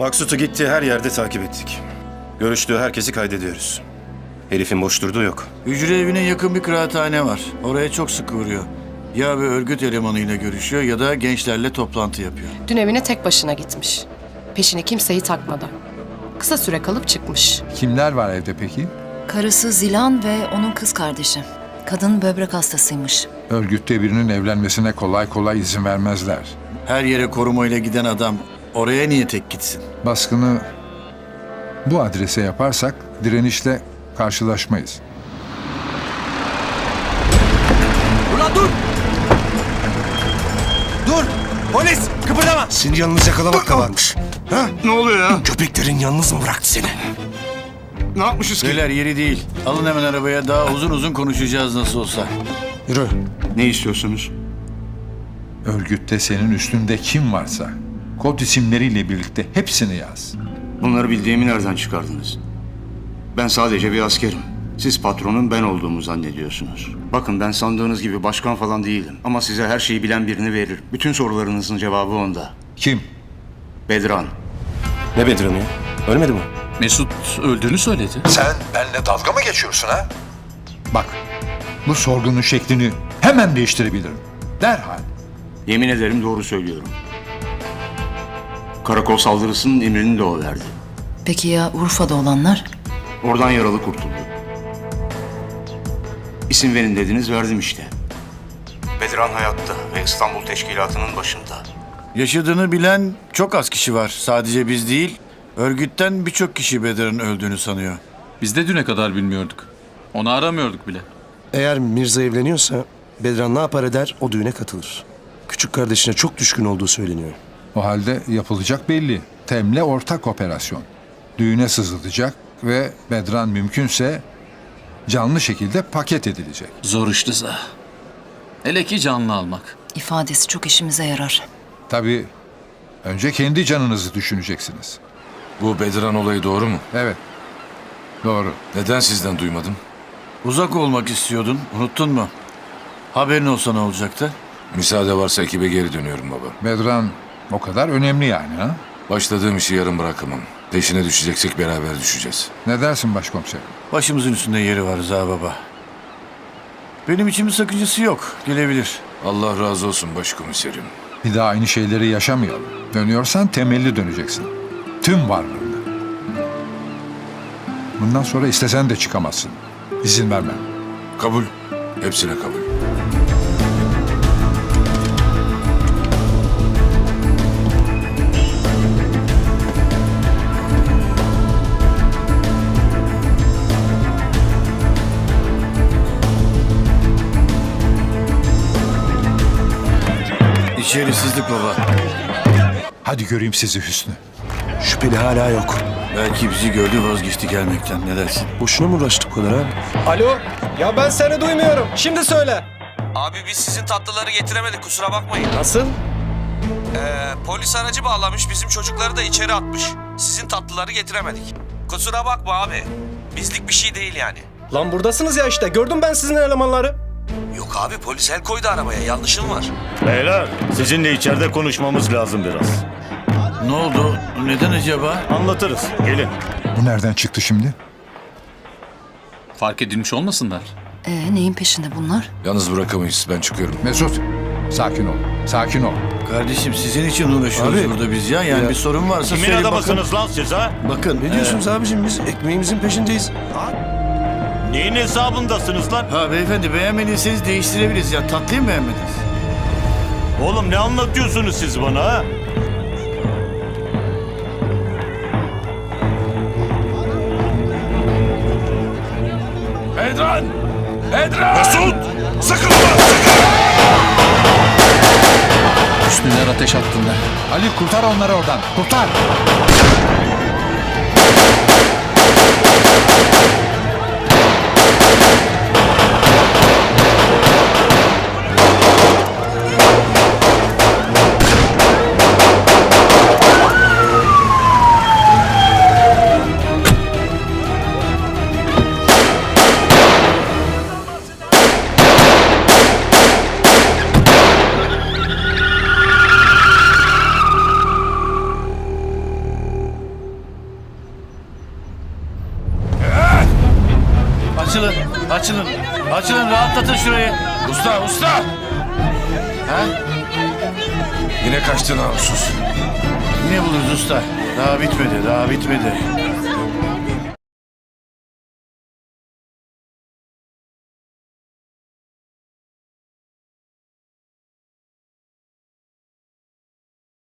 Maksut'u gittiği her yerde takip ettik. Görüştüğü herkesi kaydediyoruz. Herifin boş durduğu yok. Hücre evine yakın bir kıraathane var. Oraya çok sık uğruyor. Ya bir örgüt elemanıyla görüşüyor ya da gençlerle toplantı yapıyor. Dün evine tek başına gitmiş. Peşine kimseyi takmadan. Kısa süre kalıp çıkmış. Kimler var evde peki? Karısı Zilan ve onun kız kardeşi. Kadın böbrek hastasıymış. Örgütte birinin evlenmesine kolay kolay izin vermezler. Her yere korumayla giden adam oraya niye tek gitsin? Baskını bu adrese yaparsak direnişle karşılaşmayız. Ulan dur! Dur! Polis! Kıpırdama! Seni yalnız yakalamak da varmış. Ha? Ne oluyor ya? Köpeklerin yalnız mı bıraktı seni? Ne yapmışız ki? Beyler yeri değil. Alın hemen arabaya daha uzun uzun konuşacağız nasıl olsa. Yürü. Ne istiyorsunuz? Örgütte senin üstünde kim varsa kod isimleriyle birlikte hepsini yaz. Bunları bildiğimi nereden çıkardınız? Ben sadece bir askerim. Siz patronun ben olduğumu zannediyorsunuz. Bakın ben sandığınız gibi başkan falan değilim. Ama size her şeyi bilen birini veririm. Bütün sorularınızın cevabı onda. Kim? Bedran. Ne Bedran'ı ya? Ölmedi mi? Mesut öldüğünü söyledi. Sen benimle dalga mı geçiyorsun ha? Bak, bu sorgunun şeklini hemen değiştirebilirim. Derhal. Yemin ederim doğru söylüyorum. Karakol saldırısının emrini de o verdi. Peki ya Urfa'da olanlar? Oradan yaralı kurtuldu. İsim verin dediniz verdim işte. Bedran hayatta ve İstanbul Teşkilatı'nın başında. Yaşadığını bilen çok az kişi var. Sadece biz değil. Örgütten birçok kişi Bedir'in öldüğünü sanıyor. Biz de düne kadar bilmiyorduk. Onu aramıyorduk bile. Eğer Mirza evleniyorsa Bedran ne yapar eder o düğüne katılır. Küçük kardeşine çok düşkün olduğu söyleniyor. O halde yapılacak belli. Temle ortak operasyon. Düğüne sızılacak ve Bedran mümkünse canlı şekilde paket edilecek. Zor işti za. Hele ki canlı almak. İfadesi çok işimize yarar. Tabii önce kendi canınızı düşüneceksiniz. Bu Bedran olayı doğru mu? Evet. Doğru. Neden sizden duymadım? Uzak olmak istiyordun. Unuttun mu? Haberin olsa ne olacaktı? Müsaade varsa ekibe geri dönüyorum baba. Bedran o kadar önemli yani ha? Başladığım işi yarım bırakamam. Peşine düşeceksek beraber düşeceğiz. Ne dersin başkomiserim? Başımızın üstünde yeri var Rıza Baba. Benim için bir sakıncası yok. Gelebilir. Allah razı olsun başkomiserim. Bir daha aynı şeyleri yaşamayalım. Dönüyorsan temelli döneceksin. Tüm varlığında. Bundan sonra istesen de çıkamazsın. İzin vermem. Kabul. Hepsine kabul. İçerisizlik baba. Hadi göreyim sizi Hüsnü. Şüpheli hala yok. Belki bizi gördü vazgeçti gelmekten. Ne dersin? Boşuna mı uğraştık bu kadar abi? Alo? Ya ben seni duymuyorum. Şimdi söyle. Abi biz sizin tatlıları getiremedik kusura bakmayın. Nasıl? Ee, polis aracı bağlamış bizim çocukları da içeri atmış. Sizin tatlıları getiremedik. Kusura bakma abi. Bizlik bir şey değil yani. Lan buradasınız ya işte. Gördüm ben sizin elemanları. Yok abi polis el koydu arabaya yanlışım var. Beyler, sizinle içeride konuşmamız lazım biraz. Ne oldu? Neden acaba? Anlatırız. Gelin. Bu nereden çıktı şimdi? Fark edilmiş olmasınlar. Ee, neyin peşinde bunlar? Yalnız bırakamayız. Ben çıkıyorum. Mesut, sakin ol. Sakin ol. Kardeşim sizin için uğraşıyoruz Abi, burada biz ya. Yani ya- bir sorun varsa Kimin söyleyin bakın. adamısınız lan siz ha? Bakın. Ne diyorsunuz abicim biz ekmeğimizin peşindeyiz. Neyin hesabındasınız lan? ha beyefendi beğenmediyseniz değiştirebiliriz ya. Tatlıyı mı beğenmediniz? Oğlum ne anlatıyorsunuz siz bana ha? Bedran! Bedran! Mesut! Sakın ulan! Üstünler ateş hattında. Ali kurtar onları oradan. Kurtar. Açılın. Açılın rahatlatın şurayı. Usta usta! Ha? Yine kaçtı namussuz. Ne buluruz usta? Daha bitmedi, daha bitmedi.